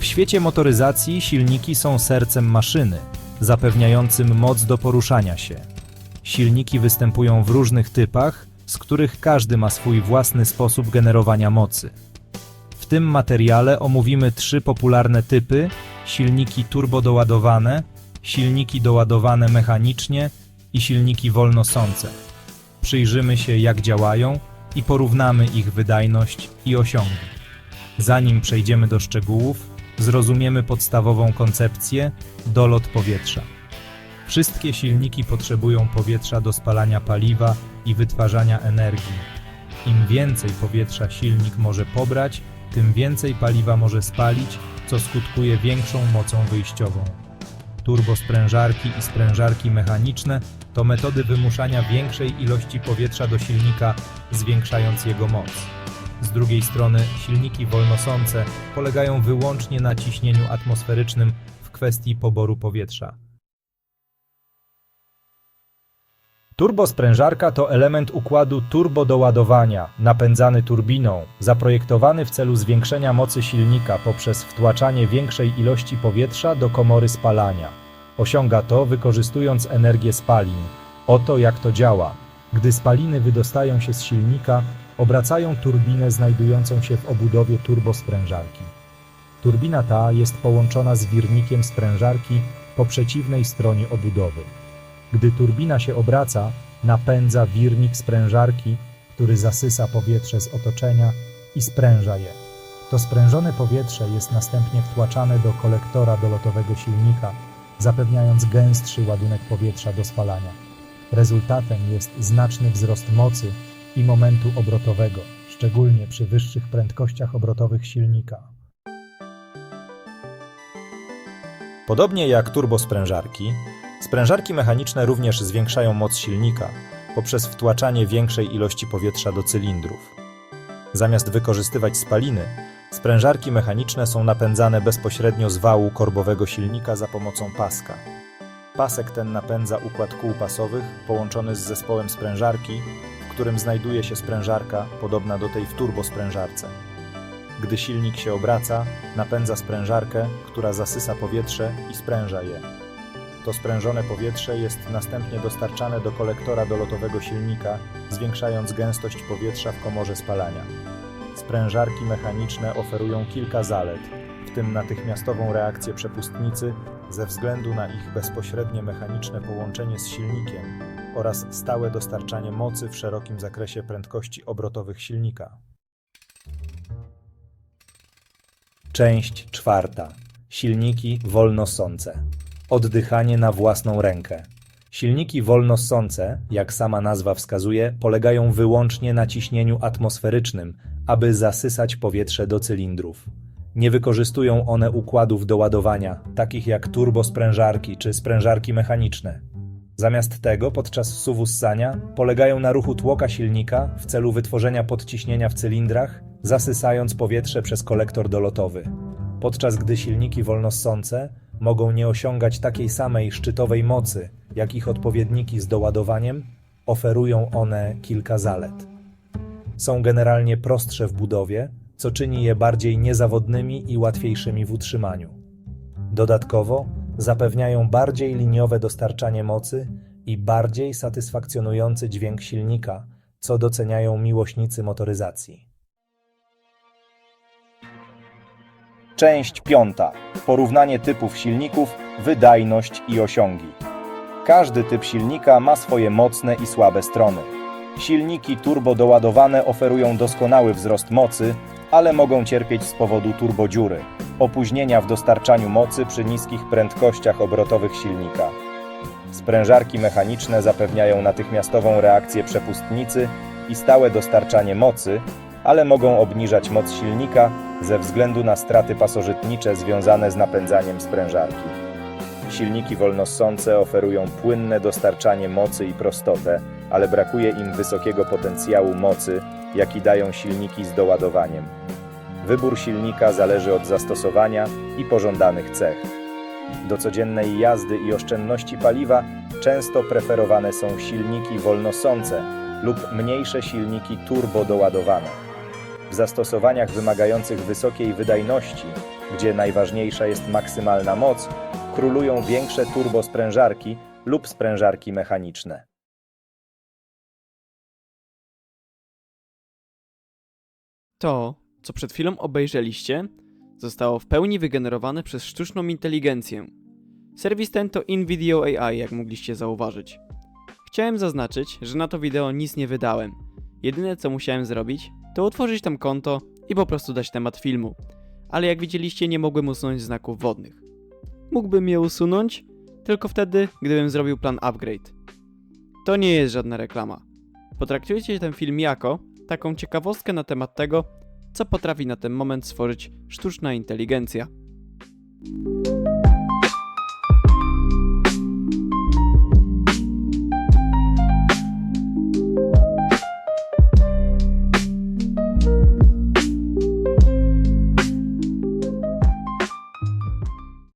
W świecie motoryzacji silniki są sercem maszyny, zapewniającym moc do poruszania się. Silniki występują w różnych typach, z których każdy ma swój własny sposób generowania mocy. W tym materiale omówimy trzy popularne typy: silniki turbodoładowane, silniki doładowane mechanicznie i silniki wolnosące. Przyjrzymy się, jak działają i porównamy ich wydajność i osiągi. Zanim przejdziemy do szczegółów, zrozumiemy podstawową koncepcję dolot powietrza. Wszystkie silniki potrzebują powietrza do spalania paliwa i wytwarzania energii. Im więcej powietrza silnik może pobrać, tym więcej paliwa może spalić, co skutkuje większą mocą wyjściową. Turbosprężarki i sprężarki mechaniczne to metody wymuszania większej ilości powietrza do silnika, zwiększając jego moc. Z drugiej strony silniki wolnosące polegają wyłącznie na ciśnieniu atmosferycznym w kwestii poboru powietrza. Turbosprężarka to element układu turbodoładowania, napędzany turbiną, zaprojektowany w celu zwiększenia mocy silnika poprzez wtłaczanie większej ilości powietrza do komory spalania. Osiąga to wykorzystując energię spalin. Oto jak to działa. Gdy spaliny wydostają się z silnika, obracają turbinę znajdującą się w obudowie turbosprężarki. Turbina ta jest połączona z wirnikiem sprężarki po przeciwnej stronie obudowy. Gdy turbina się obraca, napędza wirnik sprężarki, który zasysa powietrze z otoczenia i spręża je. To sprężone powietrze jest następnie wtłaczane do kolektora dolotowego silnika, zapewniając gęstszy ładunek powietrza do spalania. Rezultatem jest znaczny wzrost mocy i momentu obrotowego, szczególnie przy wyższych prędkościach obrotowych silnika. Podobnie jak turbosprężarki, sprężarki mechaniczne również zwiększają moc silnika poprzez wtłaczanie większej ilości powietrza do cylindrów. Zamiast wykorzystywać spaliny, sprężarki mechaniczne są napędzane bezpośrednio z wału korbowego silnika za pomocą paska. Pasek ten napędza układ kół pasowych połączony z zespołem sprężarki, którym znajduje się sprężarka podobna do tej w turbosprężarce. Gdy silnik się obraca, napędza sprężarkę, która zasysa powietrze i spręża je. To sprężone powietrze jest następnie dostarczane do kolektora dolotowego silnika, zwiększając gęstość powietrza w komorze spalania. Sprężarki mechaniczne oferują kilka zalet, w tym natychmiastową reakcję przepustnicy ze względu na ich bezpośrednie mechaniczne połączenie z silnikiem oraz stałe dostarczanie mocy w szerokim zakresie prędkości obrotowych silnika. Część czwarta. Silniki wolnosące. Oddychanie na własną rękę. Silniki wolnosące, jak sama nazwa wskazuje, polegają wyłącznie na ciśnieniu atmosferycznym, aby zasysać powietrze do cylindrów. Nie wykorzystują one układów do ładowania, takich jak turbosprężarki czy sprężarki mechaniczne. Zamiast tego, podczas suwu ssania, polegają na ruchu tłoka silnika w celu wytworzenia podciśnienia w cylindrach, zasysając powietrze przez kolektor dolotowy. Podczas gdy silniki wolnossące mogą nie osiągać takiej samej szczytowej mocy, jak ich odpowiedniki z doładowaniem, oferują one kilka zalet. Są generalnie prostsze w budowie, co czyni je bardziej niezawodnymi i łatwiejszymi w utrzymaniu. Dodatkowo zapewniają bardziej liniowe dostarczanie mocy i bardziej satysfakcjonujący dźwięk silnika, co doceniają miłośnicy motoryzacji. Część piąta. Porównanie typów silników, wydajność i osiągi. Każdy typ silnika ma swoje mocne i słabe strony. Silniki turbodoładowane oferują doskonały wzrost mocy, ale mogą cierpieć z powodu turbodziury, opóźnienia w dostarczaniu mocy przy niskich prędkościach obrotowych silnika. Sprężarki mechaniczne zapewniają natychmiastową reakcję przepustnicy i stałe dostarczanie mocy, ale mogą obniżać moc silnika ze względu na straty pasożytnicze związane z napędzaniem sprężarki. Silniki wolnossące oferują płynne dostarczanie mocy i prostotę, ale brakuje im wysokiego potencjału mocy, jaki dają silniki z doładowaniem. Wybór silnika zależy od zastosowania i pożądanych cech. Do codziennej jazdy i oszczędności paliwa często preferowane są silniki wolnosące lub mniejsze silniki turbo doładowane. W zastosowaniach wymagających wysokiej wydajności, gdzie najważniejsza jest maksymalna moc, królują większe turbosprężarki lub sprężarki mechaniczne. To, co przed chwilą obejrzeliście, zostało w pełni wygenerowane przez sztuczną inteligencję. Serwis ten to InVideo AI, jak mogliście zauważyć. Chciałem zaznaczyć, że na to wideo nic nie wydałem. Jedyne co musiałem zrobić, to otworzyć tam konto i po prostu dać temat filmu. Ale jak widzieliście, nie mogłem usunąć znaków wodnych. Mógłbym je usunąć, tylko wtedy, gdybym zrobił plan upgrade. To nie jest żadna reklama. Potraktujcie ten film jako taką ciekawostkę na temat tego, co potrafi na ten moment stworzyć sztuczna inteligencja.